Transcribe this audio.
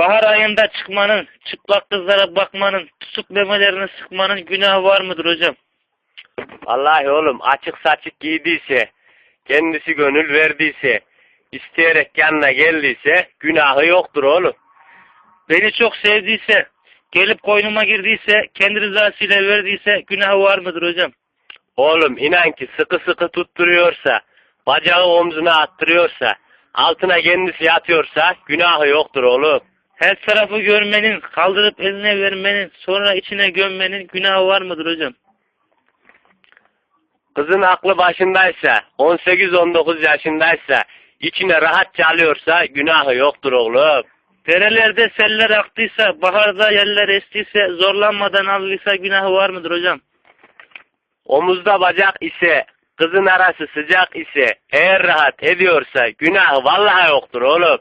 Bahar ayında çıkmanın, çıplak kızlara bakmanın, tutup memelerini sıkmanın günahı var mıdır hocam? Vallahi oğlum açık saçık giydiyse, kendisi gönül verdiyse, isteyerek yanına geldiyse günahı yoktur oğlum. Beni çok sevdiyse, gelip koynuma girdiyse, kendi rızasıyla verdiyse günahı var mıdır hocam? Oğlum inan ki sıkı sıkı tutturuyorsa, bacağı omzuna attırıyorsa, altına kendisi yatıyorsa günahı yoktur oğlum. Her tarafı görmenin, kaldırıp eline vermenin, sonra içine gömmenin günahı var mıdır hocam? Kızın aklı başındaysa, 18-19 yaşındaysa, içine rahatça alıyorsa günahı yoktur oğlum. Derelerde seller aktıysa, baharda yerler estiyse, zorlanmadan aldıysa günahı var mıdır hocam? Omuzda bacak ise, kızın arası sıcak ise, eğer rahat ediyorsa günahı vallahi yoktur oğlum.